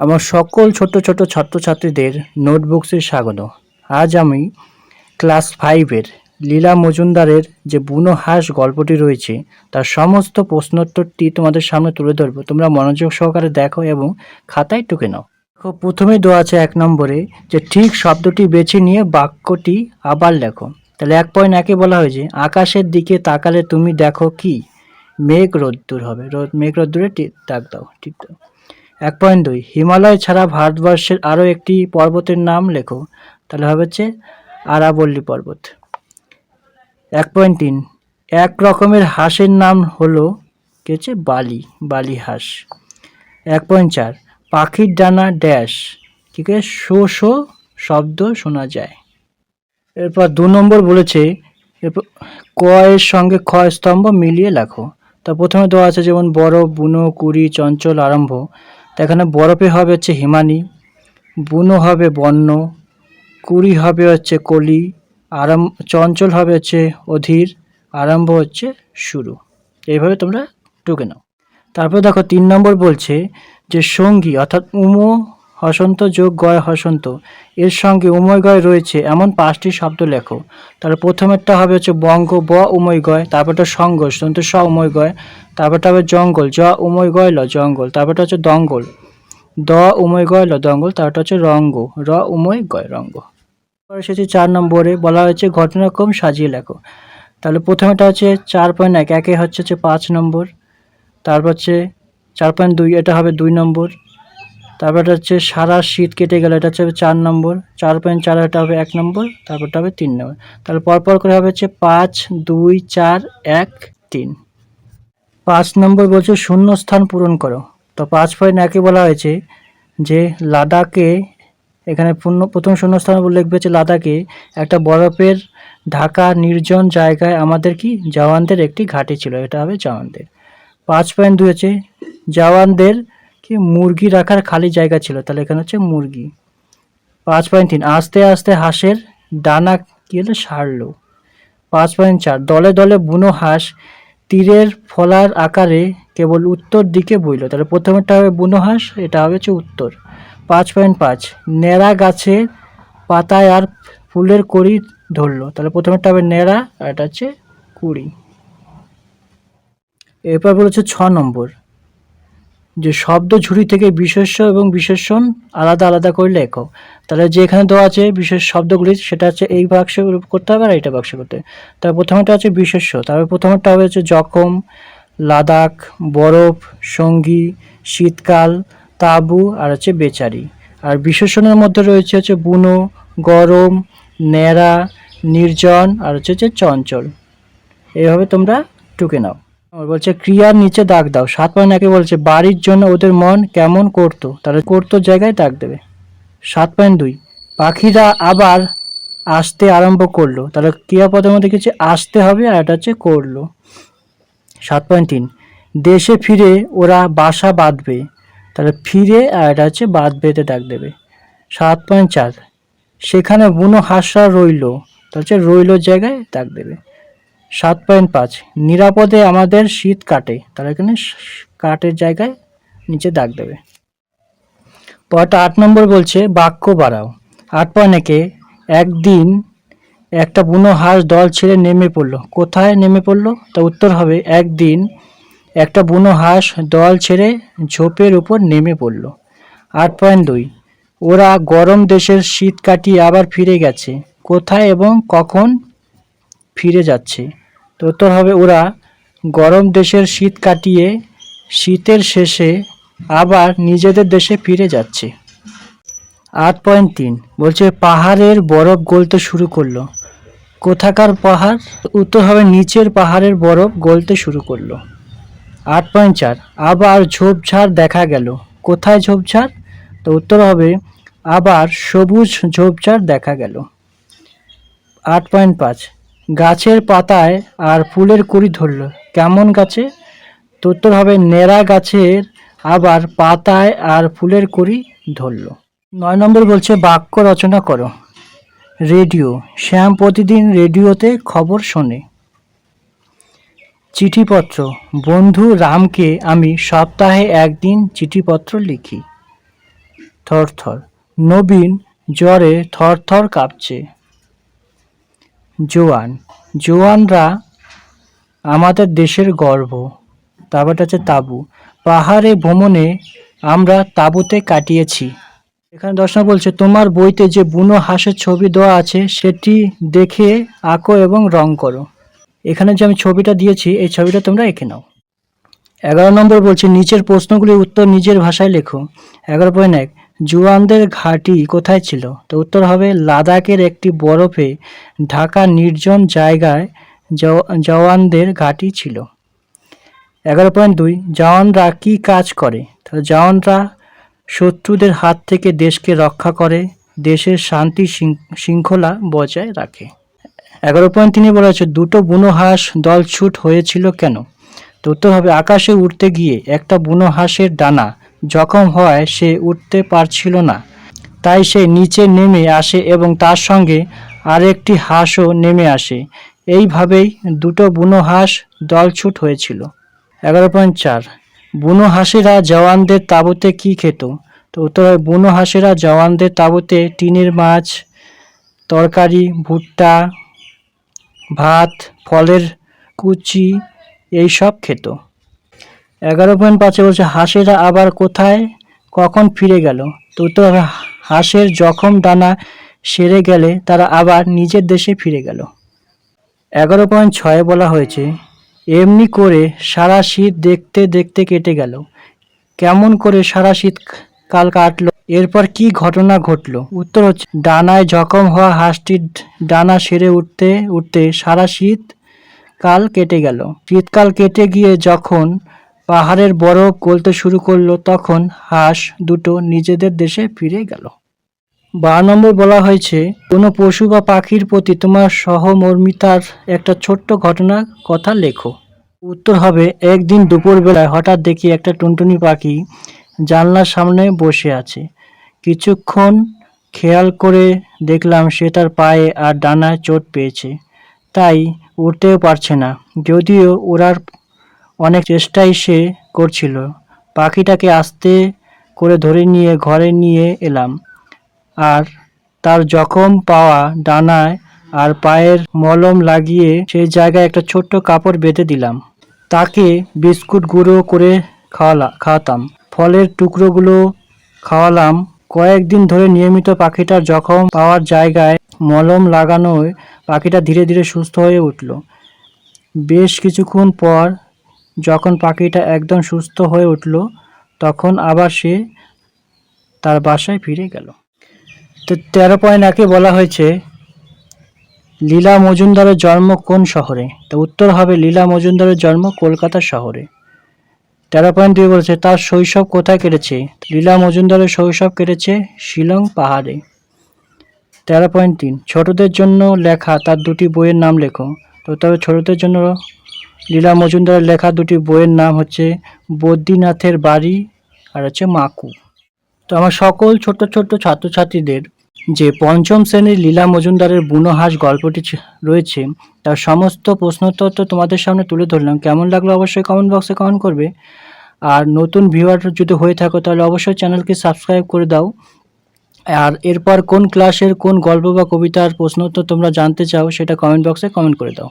আমার সকল ছোট ছোট ছাত্রছাত্রীদের নোটবুকসে স্বাগত। আজ আমি ক্লাস ফাইভের লীলা মজুমদারের যে বুনো হাঁস গল্পটি রয়েছে, তার সমস্ত প্রশ্নোত্তরটি তোমাদের সামনে তুলে ধরবো। তোমরা মনোযোগ সহকারে দেখো এবং খাতায় টুকে নাও। দেখো প্রথমেই দেওয়া আছে এক নম্বরে যে ঠিক শব্দটি বেছে নিয়ে বাক্যটি আবার লেখো। তাহলে এক পয়েন্ট একে বলা হয়েছে, আকাশের দিকে তাকালে তুমি দেখো কি? মেঘ রোদ্দুর হবে। রোদ মেঘ রোদ্দুরে দাগ দাও, ঠিক দাও। এক পয়েন্ট দুই। হিমালয় ছাড়া ভারতবর্ষের আরও একটি পর্বতের নাম লেখো। তাহলে হবে হচ্ছে আরাবল্লী পর্বত। এক পয়েন্ট তিন। এক রকমের হাঁসের নাম হলো কি হচ্ছে? বালি বালি হাঁস। এক পয়েন্ট চার। পাখির ডানা ড্যাশ। ঠিক আছে শো শো শব্দ শোনা যায়। এরপর দু নম্বর বলেছে, এরপর ক এর সঙ্গে খ স্তম্ভ মিলিয়ে লেখো। তা প্রথমে দেওয়া আছে যেমন বরফ বুনো, কুড়ি, চঞ্চল, আরম্ভ। এখানে বরফে হবে হচ্ছে হিমানি, বুনো হবে বন্য, কুড়ি হবে হচ্ছে কলি আরাম চঞ্চল হবে হচ্ছে অধীর, আরম্ভ হচ্ছে শুরু। এইভাবে তোমরা টুকে নাও। তারপর দেখো তিন নম্বর বলছে যে সঙ্গী অর্থাৎ উম, হসন্ত যোগ গয়, হসন্ত। এর সঙ্গে উময় গয় রয়েছে এমন পাঁচটি শব্দ লেখো। তার প্রথমেরটা হবে হচ্ছে বঙ্গ, ব, উময় গয়, তারপরটা সঙ্গ সন্ত স উময় গয়, তারপরটা হবে জঙ্গল, জ, উময় গয়, ল, জঙ্গল, তারপরটা হচ্ছে দঙ্গল। দ উময় গয়, ল দঙ্গল তারপরটা হচ্ছে রঙ্গ। র উময় গয়, রঙ্গ। এবার এসেছে চার নম্বরে, বলা হয়েছে ঘটনাক্রম সাজিয়ে লেখো। তাহলে প্রথমেটা হচ্ছে চার পয়েন্ট এক, একে হচ্ছে হচ্ছে পাঁচ নম্বর। তারপর হচ্ছে চার পয়েন্ট দুই, এটা হবে দুই নম্বর। তারপরটা হচ্ছে সারা শীত কেটে গেল, এটা হচ্ছে চার নম্বর। চার পয়েন্ট চার, এটা হবে এক নম্বর। তারপরটা হবে তিন নম্বর। তাহলে পরপর করে হবে হচ্ছে পাঁচ, দুই, চার, এক, তিন। পাঁচ নম্বর বলছে শূন্য স্থান পূরণ করো। তো পাঁচ পয়েন্ট একে বলা হয়েছে যে লাদাখে এখানে পূর্ণ, প্রথম শূন্যস্থান লিখবে হচ্ছে লাদাখে একটা বরফের ঢাকা নির্জন জায়গায় আমাদের কি? জওয়ানদের একটি ঘাঁটি ছিল, এটা হবে জওয়ানদের। পাঁচ পয়েন্ট দুই হচ্ছে জওয়ানদের কি মুরগি রাখার খালি জায়গা ছিল, তাহলে এখানে হচ্ছে মুরগি। পাঁচ পয়েন্ট তিন, আস্তে আস্তে হাঁসের ডানা কি হলো? সারলো। পাঁচ পয়েন্ট চার, দলে দলে বুনো হাঁস, তীরের ফলার আকারে কেবল উত্তর দিকে বইল। তাহলে প্রথমেরটা হবে বুনো হাঁস এটা হবে হচ্ছে উত্তর। পাঁচ পয়েন্ট পাঁচ। ন্যাড়া গাছের পাতায় আর ফুলের কড়ি ধরলো। তাহলে প্রথমেরটা হবে ন্যাড়া, আর এটা হচ্ছে কুড়ি। এরপর বলেছে ছ নম্বর। যে শব্দ ঝুড়ি থেকে বিশেষ্য এবং বিশেষণ আলাদা আলাদা করে লেখো। তাহলে যে এখানে দেওয়া আছে বিশেষ শব্দগুলি, সেটা হচ্ছে এই বাক্সে করতে হবে আর এইটা বাক্সে করতে হবে। তার প্রথমেটা হচ্ছে বিশেষ্য। তারপর প্রথমেরটা হবে হচ্ছে জখম লাদাখ, বরফ, সঙ্গী, শীতকাল, তাঁবু আর হচ্ছে বেচারি। আর বিশেষণের মধ্যে রয়েছে হচ্ছে বুনো, গরম, ন্যাড়া, নির্জন আর হচ্ছে হচ্ছে চঞ্চল। এইভাবে তোমরা টুকে নাও। বলছে, ক্রিয়ার নিচে দাগ দাও। সাত পয়েন্ট একে বলছে, বাড়ির জন্য ওদের মন কেমন করতো? তাহলে করতো জায়গায় দাগ দেবে। সাত পয়েন্ট দুই, পাখিরা আবার আসতে আরম্ভ করল। তাহলে ক্রিয়াপদের মধ্যে কিছু আসতে হবে আর এটা হচ্ছে করল। সাত পয়েন্ট তিন। দেশে ফিরে ওরা বাসা বাঁধবে। তাহলে ফিরে আর এটা হচ্ছে বাঁধবেতে ডাক দেবে। সাত পয়েন্ট চার। সেখানে বুনো হাঁসরা রইল। তাহলে হচ্ছে রইল জায়গায় ডাক দেবে। সাত পয়েন্ট পাঁচ। নিরাপদে আমাদের শীত কাটে। তাহলে এখানে কাটের জায়গায় নিচে দাগ দেবে। পরটা আট নম্বর বলছে বাক্য বাড়াও। আট পয়েন্ট একে। একদিন একটা বুনো হাঁস দল ছেড়ে নেমে পড়ল। কোথায় নেমে পড়ল? তা উত্তর হবে, একদিন একটা বুনো হাঁস দল ছেড়ে ঝোপের উপর নেমে পড়ল। আট পয়েন্ট দুই। ওরা গরম দেশের শীত কাটিয়ে আবার ফিরে গেছে। কোথায় এবং কখন ফিরে যাচ্ছে? তো উত্তর হবে, ওরা গরম দেশের শীত কাটিয়ে শীতের শেষে আবার নিজেদের দেশে ফিরে যাচ্ছে। আট পয়েন্ট তিন। বলছে, পাহাড়ের বরফ গলতে শুরু করল। কোথাকার পাহাড়? উত্তর হবে, নিচের পাহাড়ের বরফ গলতে শুরু করল। আট পয়েন্ট চার। আবার ঝোপঝাড় দেখা গেল। কোথায় ঝোপঝাড়? তো উত্তর হবে, আবার সবুজ ঝোপঝাড় দেখা গেল। আট পয়েন্ট পাঁচ। গাছের পাতায় আর ফুলের কুড়ি ধরলো। কেমন গাছে? তো উত্তর হবে, নেড়া গাছের আবার পাতায় আর ফুলের কুড়ি ধরলো। নয় নম্বর বলছে, বাক্য রচনা করো। রেডিও। শ্যাম প্রতিদিন রেডিওতে খবর শোনে। চিঠিপত্র। বন্ধু রামকে আমি সপ্তাহে একদিন চিঠিপত্র লিখি। থরথর নবীন জ্বরে থরথর কাঁপছে। জোয়ান। জোয়ানরা আমাদের দেশের গর্ব। তারপরটা হচ্ছে তাঁবু। পাহাড়ে ভ্রমণে আমরা তাঁবুতে কাটিয়েছি। এখানে দর্শন বলছে, তোমার বইতে যে বুনো হাঁসের ছবি দেওয়া আছে, সেটি দেখে আঁকো এবং রং করো। এখানে যে আমি ছবিটা দিয়েছি, এই ছবিটা তোমরা এঁকে নাও। এগারো নম্বর বলছে, নিচের প্রশ্নগুলির উত্তর নিজের ভাষায় লেখো। এগারো পয়েন্ট এক, জুয়ানদের ঘাঁটি কোথায় ছিল? তো উত্তর হবে, লাদাখের একটি বরফে ঢাকা নির্জন জায়গায় জওয়ানদের ঘাঁটি ছিল। এগারো পয়েন্ট দুই, জওয়ানরা কী কাজ করে? তো জওয়ানরা শত্রুদের হাত থেকে দেশকে রক্ষা করে, দেশের শান্তি শৃঙ্খলা বজায় রাখে। এগারো পয়েন্ট তিনি বলা হচ্ছে দুটো বুনো হাঁস দলছুট হয়েছিল কেন? তো উত্তর হবে আকাশে উঠতে গিয়ে একটা বুনো হাঁসের ডানা জখম হওয়ায় সে উঠতে পারছিল না। তাই সে নিচে নেমে আসে এবং তার সঙ্গে আরেকটি হাঁসও নেমে আসে। এইভাবেই দুটো বুনো হাঁস দলছুট হয়েছিল। এগারো পয়েন্ট চার বুনো হাঁসেরা জওয়ানদের তাঁবুতে কি খেত? তো উত্তর হয়, বুনো হাঁসেরা জওয়ানদের তাঁবুতে টিনের মাছ, তরকারি, ভুট্টা, ভাত, ফলের কুচি, এইসব খেত। এগারো পয়েন্ট পাঁচে বলছে, হাঁসেরা আবার কোথায়? কখন ফিরে গেল? তো উত্তর হবে হাঁসের জখম ডানা সেরে গেলে তারা আবার নিজের দেশে ফিরে গেল। এগারো পয়েন্ট ছয়ে বলা হয়েছে এমনি করে সারা শীত দেখতে দেখতে কেটে গেল। কেমন করে সারা শীত কাল কাটলো, এরপর কি ঘটনা ঘটলো? উত্তর হচ্ছে, ডানায় জখম হওয়া হাঁসটির ডানা সেরে উঠতে উঠতে সারা শীত কাল কেটে গেল। শীতকাল কেটে গিয়ে যখন পাহাড়ের বরফ গলতে শুরু করল, তখন হাঁস দুটো নিজেদের দেশে ফিরে গেল। বারো নম্বর বলা হয়েছে, কোনো পশু বা পাখির প্রতি তোমার সহমর্মিতার একটা ছোট্ট ঘটনার কথা লেখো। উত্তর হবে, একদিন দুপুরবেলায় হঠাৎ দেখি একটা টুনটুনি পাখি জানলার সামনে বসে আছে। কিছুক্ষণ খেয়াল করে দেখলাম সে তার পায়ে আর ডানায় চোট পেয়েছে। তাই উঠতেও পারছে না, যদিও ওড়ার অনেক চেষ্টাই সে করছিল। পাখিটাকে আস্তে করে ধরে নিয়ে ঘরে নিয়ে এলাম। আর তার জখম পাওয়া ডানায় আর পায়ের মলম লাগিয়ে সেই জায়গায় একটা ছোট্ট কাপড় বেঁধে দিলাম। তাকে বিস্কুট গুঁড়ো করে খাওয়ালা খাওয়াতাম। ফলের টুকরোগুলো খাওয়ালাম। কয়েকদিন ধরে নিয়মিত পাখিটার জখম পাওয়ার জায়গায় মলম লাগানোয় পাখিটা ধীরে ধীরে সুস্থ হয়ে উঠল। বেশ কিছুক্ষণ পর যখন পাখিটা একদম সুস্থ হয়ে উঠল, তখন আবার সে তার বাসায় ফিরে গেল। তো তেরো পয়েন্ট একে বলা হয়েছে, লীলা মজুমদারের জন্ম কোন শহরে? তো উত্তর হবে লীলা মজুমদারের জন্ম কলকাতা শহরে। তেরো পয়েন্ট দুই বলেছে, তার শৈশব কোথায় কেটেছে? লীলা মজুমদারের শৈশব কেটেছে শিলং পাহাড়ে। তেরো পয়েন্ট তিন, ছোটদের জন্য লেখা তার দুটি বইয়ের নাম লেখো। তো তবে ছোটদের জন্য লীলা মজুমদারের লেখা দুটি বইয়ের নাম হচ্ছে বদ্রীনাথের বাড়ি আর হচ্ছে মাকু। তো আমার সকল ছোট্ট ছোট্ট ছাত্রছাত্রীদের যে পঞ্চম শ্রেণির লীলা মজুমদারের বুনো হাঁস গল্পটি রয়েছে, তার সমস্ত প্রশ্নোত্তর তোমাদের সামনে তুলে ধরলাম। কেমন লাগল অবশ্যই কমেন্ট বক্সে কমেন্ট করবে। আর নতুন ভিউয়ার যদি হয়ে থাকো, তাহলে অবশ্যই চ্যানেলকে সাবস্ক্রাইব করে দাও। আর এরপর কোন ক্লাসের কোন গল্প বা কবিতার প্রশ্নোত্তর তোমরা জানতে চাও, সেটা কমেন্ট বক্সে কমেন্ট করে দাও।